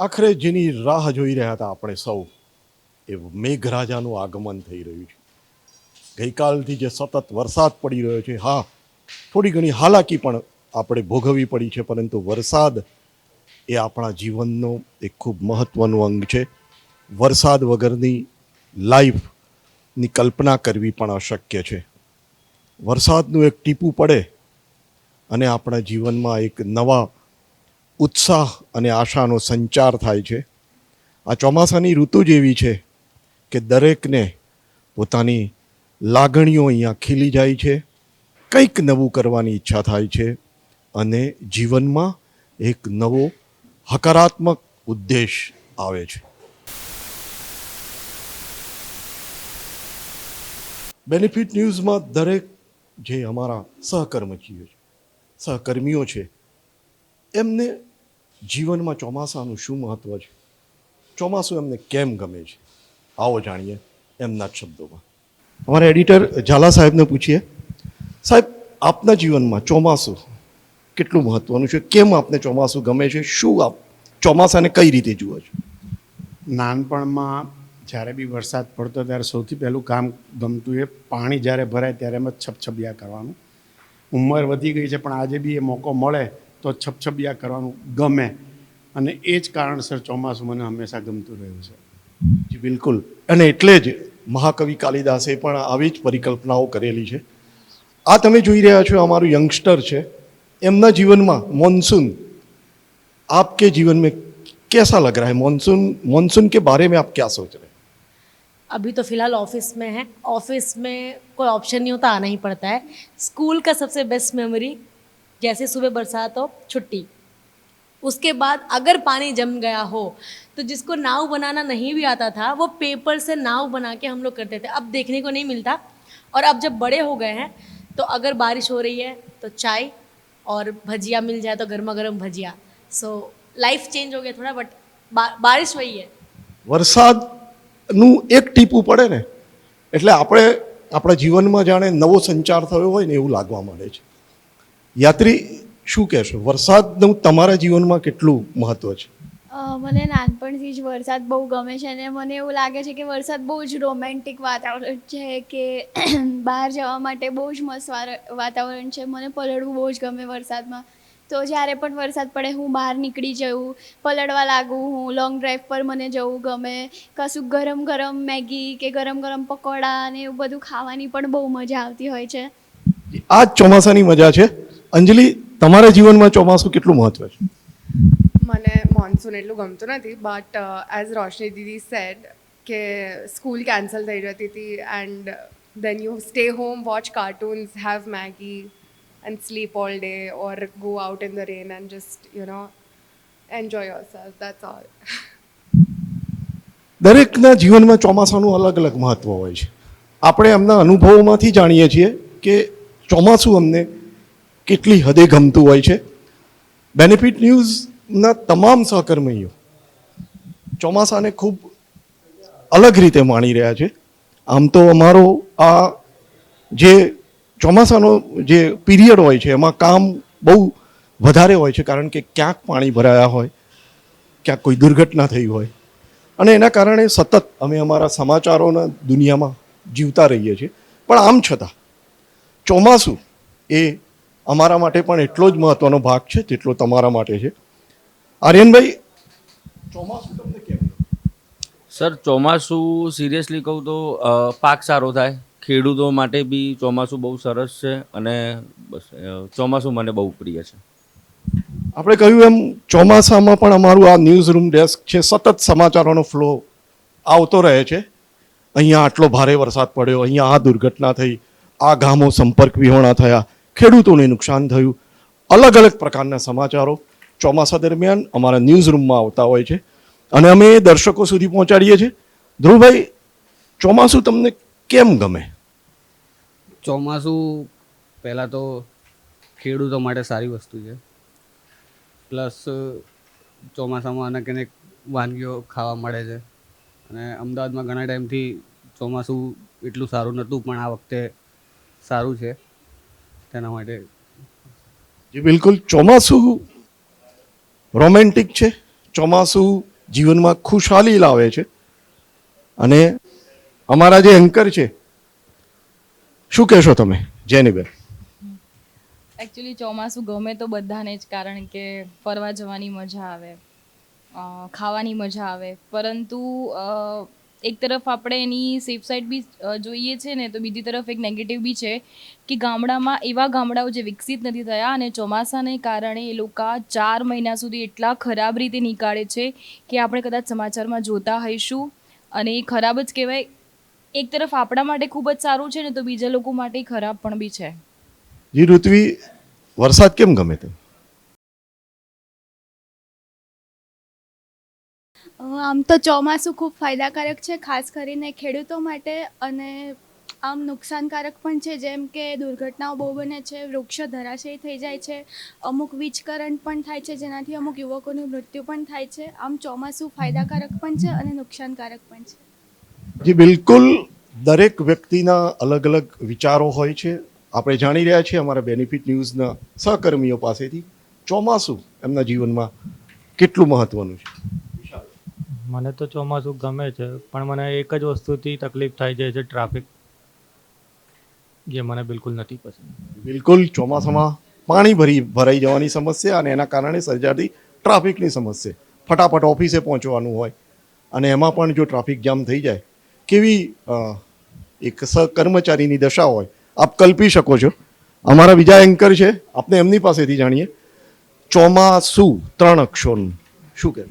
આખરે જેની રાહ જોઈ રહ્યા હતા આપણે સૌ, એ મેઘરાજાનું આગમન થઈ રહ્યું છે. ગઈકાલથી જે સતત વરસાદ પડી રહ્યો છે, હા, થોડી ઘણી હાલાકી પણ આપણે ભોગવવી પડી છે, પરંતુ વરસાદ એ આપણા જીવનનો એક ખૂબ મહત્ત્વનું અંગ છે. વરસાદ વગરની લાઈફની કલ્પના કરવી પણ અશક્ય છે. વરસાદનું એક ટીપું પડે અને આપણા જીવનમાં એક નવા ઉત્સાહ અને આશાનો સંચાર થાય છે. આ ચોમાસાની ઋતુ જ એવી છે કે દરેકને પોતાની લાગણીઓ અહીંયા ખીલી જાય છે, કંઈક નવું કરવાની ઈચ્છા થાય છે અને જીવનમાં એક નવો હકારાત્મક ઉદ્દેશ આવે છે. બેનિફિટ ન્યૂઝમાં દરેક જે અમારા સહકર્મચીઓ છે, સહકર્મીઓ છે, એમને જીવનમાં ચોમાસાનું શું મહત્ત્વ છે? ચોમાસું એમને કેમ ગમે છે? આવો જાણીએ એમના જ શબ્દોમાં. અમારા એડિટર ઝાલા સાહેબને પૂછીએ, સાહેબ, આપના જીવનમાં ચોમાસું કેટલું મહત્ત્વનું છે? કેમ આપને ચોમાસું ગમે છે? શું આપ ચોમાસાને કઈ રીતે જુઓ છો? નાનપણમાં જ્યારે બી વરસાદ પડતો ત્યારે સૌથી પહેલું કામ ગમતું એ પાણી જ્યારે ભરાય ત્યારે એમ જ છપછપિયા કરવાનું. ઉંમર વધી ગઈ છે પણ આજે બી એ મોકો મળે તો છપછપિયા કરવાનું ગમે. અને એ જ કારણસર ચોમાસું મને હંમેશા ગમતું રહ્યું છે. જી બિલકુલ. અને એટલે જ મહાકવિ કાલિદાસે પણ આવી જ પરિકલ્પનાઓ કરેલી છે. આ તમે જોઈ રહ્યા છો અમારું યંગસ્ટર છે. એમના જીવનમાં મોન્સૂન આપકે જીવન મેં कैसा लग रहा है मानसून मानसून के बारे में आप क्या सोच रहे हैं अभी तो फिलहाल ऑफिस में है. ऑफिस में कोई ऑप्शन नहीं होता आना ही पड़ता है. स्कूल का सबसे बेस्ट जैसे सुबह बरसात हो छुट्टी उसके बाद अगर पानी जम गया हो तो जिसको नाव बनाना नहीं भी आता था वो पेपर से नाव बना के हम लोग करते थे अब देखने को नहीं मिलता और अब जब बड़े हो गए हैं तो अगर बारिश हो रही है तो चाय और भजिया मिल जाए तो गर्मा गर्म भजिया सो लाइफ चेंज हो गया थोड़ा बट बा, बारिश वही है વરસાદનું એક ટીપું પડે ને એટલે આપણે આપણા જીવનમાં જાણે નવો સંચાર થયો હોય ને એવું લાગવા માંડે છે યાત્રી શું કહેશો? વરસાદનું તમારા જીવનમાં કેટલું મહત્વ છે? મને નાનપણથી જ વરસાદ બહુ ગમે છે અને મને એવું લાગે છે કે વરસાદ બહુ જ રોમેન્ટિક વાતાવરણ છે કે બહાર જવા માટે બહુ જ મસ્ત વાતાવરણ છે. મને પલળવું બહુ જ ગમે વરસાદમાં. તો જ્યારે પણ વરસાદ પડે હું બહાર નીકળી જઉં પલળવા લાગું હું લોંગ ડ્રાઈવ પર મને જવું ગમે. કશું ગરમ ગરમ મેગી કે ગરમ ગરમ પકોડા ને એવું બધું ખાવાની પણ બહુ મજા આવતી હોય છે. આ જ ચોમાસાની મજા છે? અંજલિ તમારા જીવનમાં ચોમાસું કેટલું મહત્વ છે? મને મોન્સૂન એટલું ગમતું નથી but as Roshni didi said કે સ્કૂલ કેન્સલ થઈ જતી હતી and then you stay home watch cartoons have Maggi and sleep all day or go out in the rain and just you know enjoy yourself that's all દરેકના જીવનમાં ચોમાસાનું અલગ અલગ મહત્વ હોય છે. આપણે એમના અનુભવોમાંથી જાણીએ છીએ કે ચોમાસું અમને કેટલી હદે ગમતું હોય છે? બેનિફિટ ન્યૂઝના તમામ સહકર્મીઓ ચોમાસાને ખૂબ અલગ રીતે માણી રહ્યા છે. આમ તો અમારો આ જે ચોમાસાનો જે પીરિયડ હોય છે, એમાં કામ બહુ વધારે હોય છે, કારણ કે ક્યાંક પાણી ભરાયા હોય, ક્યાંક કોઈ દુર્ઘટના થઈ હોય. અને એના કારણે સતત અમે અમારા સમાચારોના દુનિયામાં જીવતા રહીએ છીએ. પણ આમ છતાં ચોમાસું એ અમારા માટે પણ એટલો જ મહત્વનો ભાગ છે જેટલો તમારા માટે છે. આર્યનભાઈ ચોમાસું તમને કેમ સર ચોમાસું સિરિયસલી કહું તો પાક સારો થાય. ખેડૂતો માટે બી ચોમાસું બહુ સરસ છે અને બસ ચોમાસું મને બહુ પ્રિય છે. આપણે કહ્યું એમ ચોમાસામાં પણ અમારું આ ન્યૂઝ રૂમ ડેસ્ક છે સતત સમાચારોનો ફ્લો આવતો રહે છે. અહીંયા આટલો ભારે વરસાદ પડ્યો અહીંયા આ દુર્ઘટના થઈ આ ગામો સંપર્ક વિહોણા થયા ખેડૂતોને નુકસાન થયું. અલગ અલગ પ્રકારના સમાચારો ચોમાસા દરમિયાન અમારા ન્યૂઝ રૂમમાં આવતા હોય છે. અને અમે એ દર્શકો સુધી પહોંચાડીએ છીએ. ધ્રુવભાઈ, ચોમાસું તમને કેમ ગમે? ચોમાસું પહેલાં તો ખેડૂતો માટે સારી વસ્તુ છે. પ્લસ, ચોમાસામાં અનેક અનેક વાનગીઓ ખાવા મળે છે. અને અમદાવાદમાં ઘણા ટાઈમથી ચોમાસું એટલું સારું નહોતું, પણ આ વખતે સારું છે. તેના માટે જી બિલકુલ. ચોમાસું રોમેન્ટિક છે. ચોમાસું જીવનમાં ખુશહાલી લાવે છે. અને અમારા જે એન્કર છે શું કહેશો તમે જેનીબેન એકચ્યુઅલી ચોમાસું ગમે તો બધાને જ કારણ કે ફરવા જવાની મજા આવે ખાવાની મજા આવે. પરંતુ એક તરફ આપણે એની સેફ સાઈડ બી જોઈએ છે ને, તો બીજી તરફ એક નેગેટિવ બી છે કે ગામડામાં એવા ગામડાઓ જે વિકસિત નથી થયા અને ચોમાસાને કારણે એ લોકો ચાર મહિના સુધી એટલા ખરાબ રીતે નીકાળે છે કે આપણે કદાચ સમાચારમાં જોતા હોઈશું. અને એ ખરાબ જ કહેવાય. એક તરફ આપણા માટે ખૂબ જ સારું છે ને, તો બીજા લોકો માટે ખરાબ પણ બી છે. જી, ઋત્વી, વરસાદ કેમ ગમે તે આમ તો ચોમાસું ખૂબ ફાયદાકારક છે, ખાસ કરીને ખેડૂતો માટે અને આમ નુકસાનકારક પણ છે, જેમ કે દુર્ઘટનાઓ બહુ બને છે, વૃક્ષો ધરાશયી થઈ જાય છે, અમુક વીજ કરંટ પણ થાય છે, જેનાથી અમુક યુવકોનું મૃત્યુ પણ થાય છે, આમ ચોમાસું ફાયદાકારક પણ છે અને નુકસાનકારક પણ છે. જી, બિલકુલ. દરેક વ્યક્તિના અલગ અલગ વિચારો હોય છે. આપણે જાણી રહ્યા છીએ અમારા બેનિફિટ ન્યૂઝના સહકર્મીઓ પાસેથી ચોમાસું એમના જીવનમાં કેટલું મહત્વનું છે. મને તો ચોમાસું ગમે છે, પણ મને એક જ વસ્તુથી તકલીફ થાય છે જે ટ્રાફિક, જે મને બિલકુલ નથી પસંદ. બિલકુલ, ચોમાસામાં પાણી ભરી, ભરાઈ જવાની સમસ્યા અને એના કારણે સર્જાતી ટ્રાફિકની સમસ્યા. ફટાફટ ઓફિસે પહોંચવાનું હોય અને એમાં પણ જો ટ્રાફિક જામ થઈ જાય, કેવી એક સહકર્મચારીની દશા હોય. આપ કલ્પી શકો છો. અમારા બીજા એન્કર છે, આપને એમની પાસેથી જાણીએ. ચોમાસું ત્રણ અક્ષરનું શું કે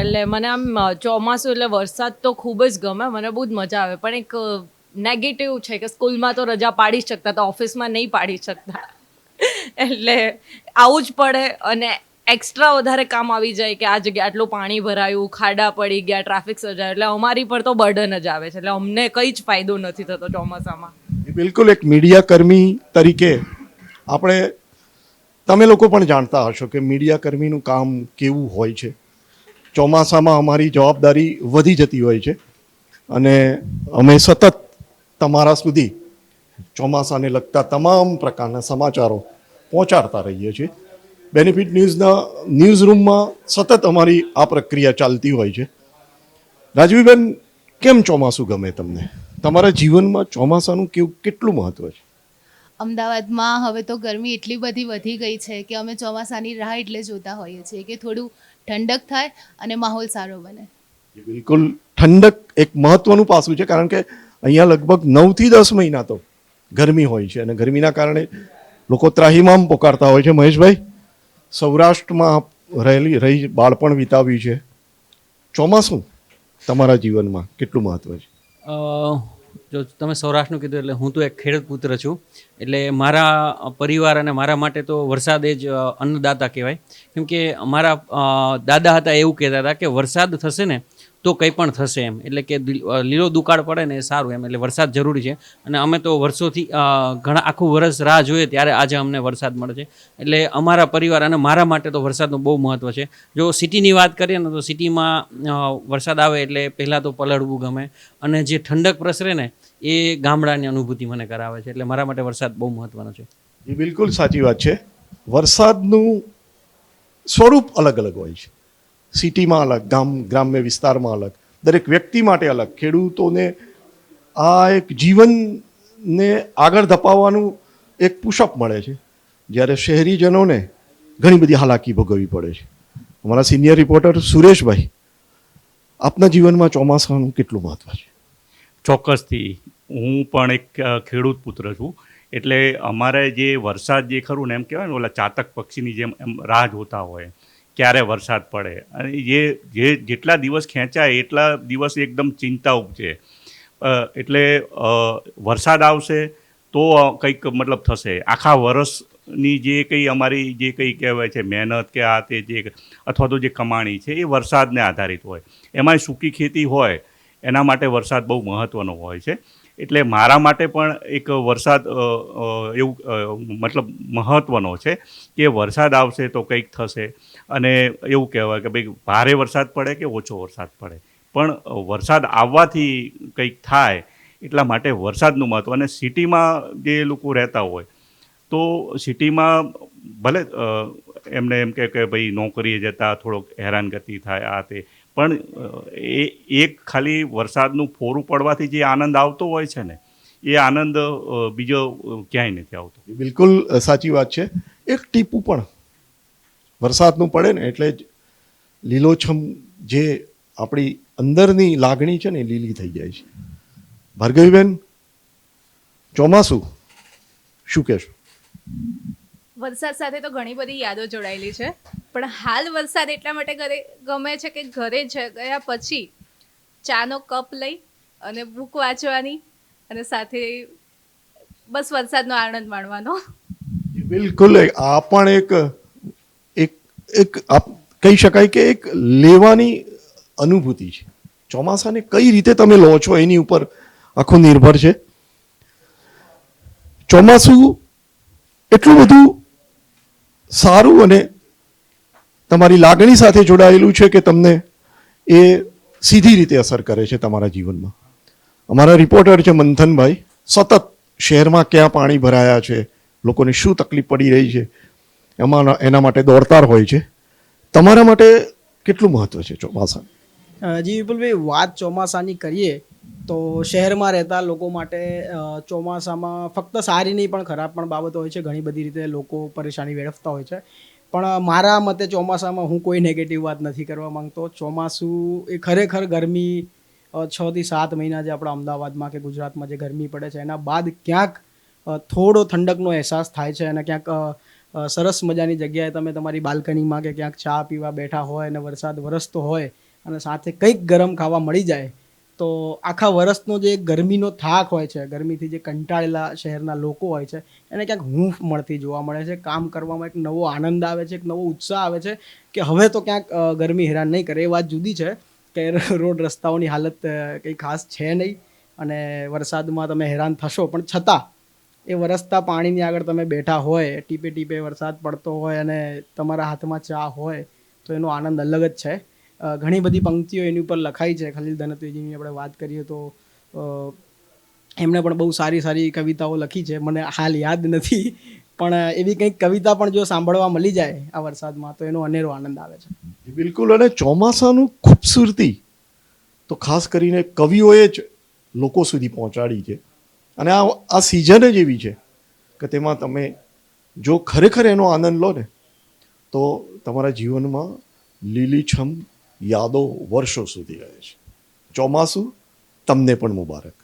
એટલે મને આમ ચોમાસું એટલે વરસાદ તો ખૂબ જ ગમે, મને બહુ જ મજા આવે. પણ એક નેગેટિવ છે કે સ્કૂલમાં તો રજા પાડી શકતા, તો ઓફિસમાં નહીં પાડી શકતા. એટલે આવું જ પડે અને એક્સ્ટ્રા વધારે કામ આવી જાય કે આ જગ્યાએ આટલું પાણી ભરાયું, ખાડા પડી ગયા ટ્રાફિક સર્જાય. એટલે અમારી પર તો બર્ડન જ આવે છે. એટલે અમને કંઈ જ ફાયદો નથી થતો ચોમાસામાં. બિલકુલ એક મીડિયા કર્મી તરીકે આપણે, તમે લોકો પણ જાણતા હશો કે મીડિયા કર્મીનું કામ કેવું હોય છે. ચોમાસામાં અમારી જવાબદારી વધી જતી હોય છે. અને અમે સતત તમારા સુધી ચોમાસાને લગતા તમામ પ્રકારના સમાચારો પહોંચાડતા રહીએ છીએ. બેનિફિટ ન્યૂઝના ન્યૂઝ રૂમમાં સતત અમારી આ પ્રક્રિયા ચાલતી હોય છે. રાજવીબેન, કેમ ચોમાસું ગમે તમને? તમારા જીવનમાં ચોમાસાનું કેવું કેટલું મહત્વ છે? અમદાવાદમાં હવે તો ગરમી એટલી બધી વધી ગઈ છે કે અમે ચોમાસાની રાહ એટલે જોતા હોઈએ છીએ કે થોડું ઠંડક થાય અને માહોલ સારો બને. બિલકુલ ઠંડક એક મહત્વનું પાસું છે કારણ કે અહીંયા લગભગ નવથી દસ મહિના તો ગરમી હોય છે અને ગરમીના કારણે લોકો ત્રાહિમામ પોકારતા હોય છે. મહેશભાઈ સૌરાષ્ટ્રમાં રહેલી રહી બાળપણ વિતાવ્યું છે. ચોમાસું તમારા જીવનમાં કેટલું મહત્વ છે? અ, જો તમે સૌરાષ્ટ્રનું કીધું એટલે હું તો એક ખેડૂત પુત્ર છું. એટલે મારા પરિવાર અને મારા માટે તો વરસાદ એ જ અન્નદાતા કહેવાય. કેમ કે મારા દાદા હતા એવું કહેતા હતા કે વરસાદ થશે ને તો કંઈ પણ થશે એમ. એટલે કે લીલો દુકાળ પડે ને એ સારું એમ. એટલે વરસાદ જરૂરી છે. અને અમે તો વર્ષોથી ઘણા, આખું વરસ રાહ જોઈએ ત્યારે આજે અમને વરસાદ મળે છે. એટલે અમારા પરિવાર અને મારા માટે તો વરસાદનું બહુ મહત્ત્વ છે. જો સિટીની વાત કરીએ ને તો સિટીમાં વરસાદ આવે એટલે પહેલાં તો પલળવું ગમે. અને જે ઠંડક પ્રસરે ને એ ગામડાની અનુભૂતિ મને કરાવે છે. એટલે મારા માટે વરસાદ બહુ મહત્ત્વનો છે. એ બિલકુલ સાચી વાત છે. વરસાદનું સ્વરૂપ અલગ અલગ હોય છે. સિટીમાં અલગ, ગામ, ગ્રામ્ય વિસ્તારમાં અલગ. દરેક વ્યક્તિ માટે અલગ. ખેડૂતોને આ એક જીવનને આગળ ધપાવવાનું એક પુશઅપ મળે છે. જ્યારે શહેરીજનોને ઘણી બધી હાલાકી ભોગવવી પડે છે. અમારા સિનિયર રિપોર્ટર સુરેશભાઈ, આપના જીવનમાં ચોમાસાનું કેટલું મહત્વ છે? ચોક્કસથી. હું પણ એક ખેડૂત પુત્ર છું. એટલે અમારે જે વરસાદ જે ખરું ને એમ કહેવાય ને ઓલા ચાતક પક્ષીની જેમ એમ રાહ જોતા હોય ક્યારે વરસાદ પડે. અને જે જે જેટલા દિવસ ખેંચાય એટલા દિવસ એકદમ ચિંતા ઉપજે. એટલે વરસાદ આવશે તો કંઈક મતલબ થશે. આખા વરસની જે કંઈ અમારી જે કંઈ કહેવાય છે, મહેનત કે આ તે જે અથવા તો જે કમાણી છે, એ વરસાદને આધારિત હોય. એમાંય સૂકી ખેતી હોય, એના માટે વરસાદ બહુ મહત્ત્વનો હોય છે. એટલે મારા માટે પણ એક વરસાદ એવું મતલબ મહત્ત્વનો છે કે વરસાદ આવશે તો કંઈક થશે. અને એવું કહેવાય કે ભાઈ ભારે વરસાદ પડે કે ઓછો વરસાદ પડે. પણ વરસાદ આવવાથી કંઈક થાય એટલા માટે વરસાદનું મહત્ત્વ અને સિટીમાં જે લોકો રહેતા હોય, તો સિટીમાં ભલે એમને એમ કે ભાઈ નોકરીએ જતા થોડોક હેરાનગતિ થાય આ તે પણ એ, એક ખાલી વરસાદનું ફોરું પડવાથી જે આનંદ આવતો હોય છે ને, એ આનંદ બીજો ક્યાંય નથી આવતો. બિલકુલ સાચી વાત છે. એક ટીપું પણ. વરસાદનું પડે ને એટલે જ લીલોછમ જે આપણી અંદરની લાગણી છે ને એ લીલી થઈ જાય છે. ભાર્ગવીબેન, ચોમાસું, શું કહેશો? વરસાદ સાથે તો ઘણી બધી યાદો જોડાયેલી છે. પણ હાલ વરસાદ એટલા માટે ઘરે ગમે છે કે ઘરે ગયા પછી ચાનો કપ લઈ અને બુક વાંચવાની અને સાથે બસ વરસાદનો આનંદ માણવાનો. બિલકુલ આ પણ એક એક એક કહી શકાય કે એક લેવાની અનુભૂતિ છે. ચોમાસાને કઈ રીતે તમે લો છો એની ઉપર આખું નિર્ભર છે. ચોમાસું એટલું બધું સારું અને તમારી લાગણી સાથે જોડાયેલું છે કે તમને એ સીધી રીતે અસર કરે છે તમારા જીવનમાં? અમારા રિપોર્ટર છે મંથનભાઈ. સતત શહેરમાં ક્યાં પાણી ભરાયા છે? લોકોને શું તકલીફ પડી રહી છે? એમાં એના માટે દોડતાર હોય છે. તમારા માટે કેટલું મહત્વ છે ચોમાસા જી વિપુલભાઈ, વાત ચોમાસાની કરીએ તો શહેરમાં રહેતા લોકો માટે ચોમાસામાં ફક્ત સારી નહીં, પણ ખરાબ પણ બાબતો હોય છે. ઘણી બધી રીતે લોકો પરેશાની વેડફતા હોય છે. પણ મારા મતે ચોમાસામાં હું કોઈ નેગેટિવ વાત નથી કરવા માંગતો. ચોમાસું એ ખરેખર ગરમી છથી સાત મહિના જે આપણા અમદાવાદમાં કે ગુજરાતમાં જે ગરમી પડે છે, એના બાદ ક્યાંક થોડો ઠંડકનો અહેસાસ થાય છે અને ક્યાંક સરસ મજાની જગ્યાએ તમે તમારી બાલ્કનીમાં કે ક્યાંક ચા પીવા બેઠા હોય અને વરસાદ વરસતો હોય અને સાથે કંઈક ગરમ ખાવા મળી જાય તો આખા વર્ષનો જે ગરમીનો થાક હોય છે, ગરમીથી જે કંટાળેલા શહેરના લોકો હોય છે, એને ક્યાંક હૂંફ મળતી જોવા મળે છે. કામ કરવામાં એક નવો આનંદ આવે છે, એક નવો ઉત્સાહ આવે છે કે હવે તો ક્યાંક ગરમી હેરાન નહીં કરે. એ વાત જુદી છે કે રોડ રસ્તાઓની હાલત કંઈ ખાસ છે નહીં અને વરસાદમાં તમે હેરાન થશો. પણ છતાં એ વરસતા પાણીની આગળ તમે બેઠા હોય, ટીપે ટીપે વરસાદ પડતો હોય અને તમારા હાથમાં ચા હોય, તો એનો આનંદ અલગ જ છે. ઘણી બધી પંક્તિઓ એની ઉપર લખાઈ છે. ખલીલ ધનતેજીની આપણે વાત કરીએ તો એમણે પણ બહુ સારી સારી કવિતાઓ લખી છે. મને હાલ યાદ નથી, પણ એવી કંઈક કવિતા પણ જો સાંભળવા મળી જાય આ વરસાદમાં, તો એનો અનેરો આનંદ આવે છે. બિલકુલ. અને ચોમાસાનું ખૂબસૂરતી, તો ખાસ કરીને કવિઓએ જ લોકો સુધી પહોંચાડી છે. અને આ આ સિઝન જ એવી છે કે તેમાં તમે જો ખરેખર એનો આનંદ લો ને, તો તમારા જીવનમાં લીલીછમ યાદો વર્ષો સુધી રહે છે. ચોમાસું તમને પણ મુબારક.